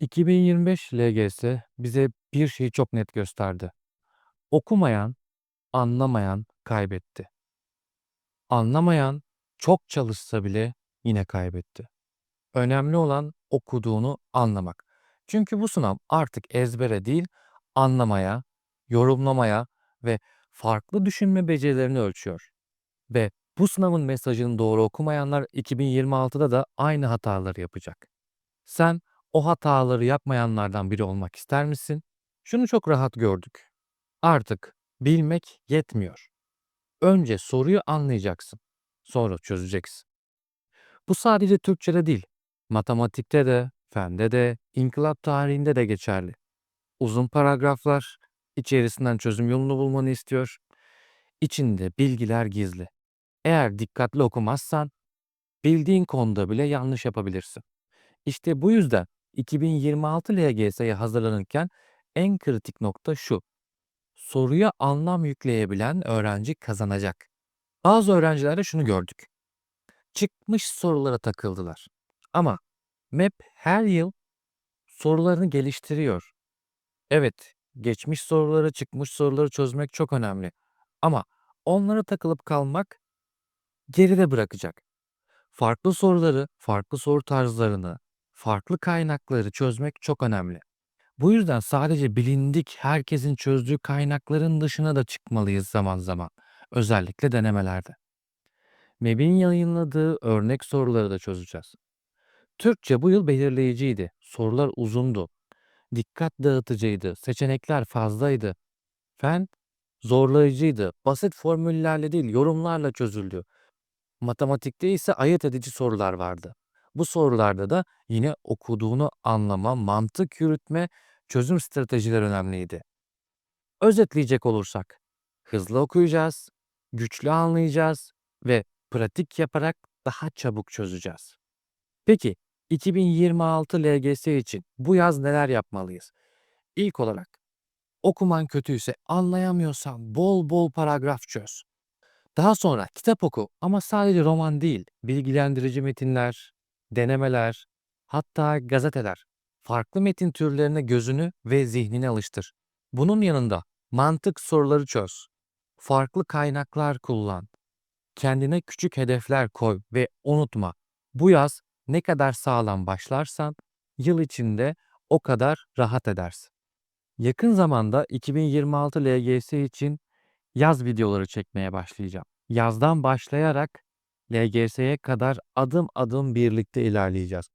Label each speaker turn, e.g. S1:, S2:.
S1: 2025 LGS bize bir şeyi çok net gösterdi. Okumayan, anlamayan kaybetti. Anlamayan çok çalışsa bile yine kaybetti. Önemli olan okuduğunu anlamak. Çünkü bu sınav artık ezbere değil, anlamaya, yorumlamaya ve farklı düşünme becerilerini ölçüyor. Ve bu sınavın mesajını doğru okumayanlar 2026'da da aynı hataları yapacak. Sen o hataları yapmayanlardan biri olmak ister misin? Şunu çok rahat gördük. Artık bilmek yetmiyor. Önce soruyu anlayacaksın. Sonra çözeceksin. Bu sadece Türkçe'de değil, matematikte de, fende de, inkılap tarihinde de geçerli. Uzun paragraflar, içerisinden çözüm yolunu bulmanı istiyor. İçinde bilgiler gizli. Eğer dikkatli okumazsan, bildiğin konuda bile yanlış yapabilirsin. İşte bu yüzden 2026 LGS'ye hazırlanırken en kritik nokta şu. Soruya anlam yükleyebilen öğrenci kazanacak. Bazı öğrencilerde şunu gördük. Çıkmış sorulara takıldılar. Ama MEP her yıl sorularını geliştiriyor. Evet, geçmiş soruları, çıkmış soruları çözmek çok önemli. Ama onlara takılıp kalmak geride bırakacak. Farklı soruları, farklı soru tarzlarını, farklı kaynakları çözmek çok önemli. Bu yüzden sadece bilindik, herkesin çözdüğü kaynakların dışına da çıkmalıyız zaman zaman. Özellikle denemelerde. MEB'in yayınladığı örnek soruları da çözeceğiz. Türkçe bu yıl belirleyiciydi. Sorular uzundu. Dikkat dağıtıcıydı. Seçenekler fazlaydı. Fen zorlayıcıydı. Basit formüllerle değil, yorumlarla çözüldü. Matematikte ise ayırt edici sorular vardı. Bu sorularda da yine okuduğunu anlama, mantık yürütme, çözüm stratejileri önemliydi. Özetleyecek olursak, hızlı okuyacağız, güçlü anlayacağız ve pratik yaparak daha çabuk çözeceğiz. Peki 2026 LGS için bu yaz neler yapmalıyız? İlk olarak okuman kötüyse anlayamıyorsan bol bol paragraf çöz. Daha sonra kitap oku ama sadece roman değil, bilgilendirici metinler, denemeler, hatta gazeteler. Farklı metin türlerine gözünü ve zihnini alıştır. Bunun yanında mantık soruları çöz. Farklı kaynaklar kullan. Kendine küçük hedefler koy ve unutma. Bu yaz ne kadar sağlam başlarsan yıl içinde o kadar rahat edersin. Yakın zamanda 2026 LGS için yaz videoları çekmeye başlayacağım. Yazdan başlayarak LGS'ye kadar adım adım birlikte ilerleyeceğiz.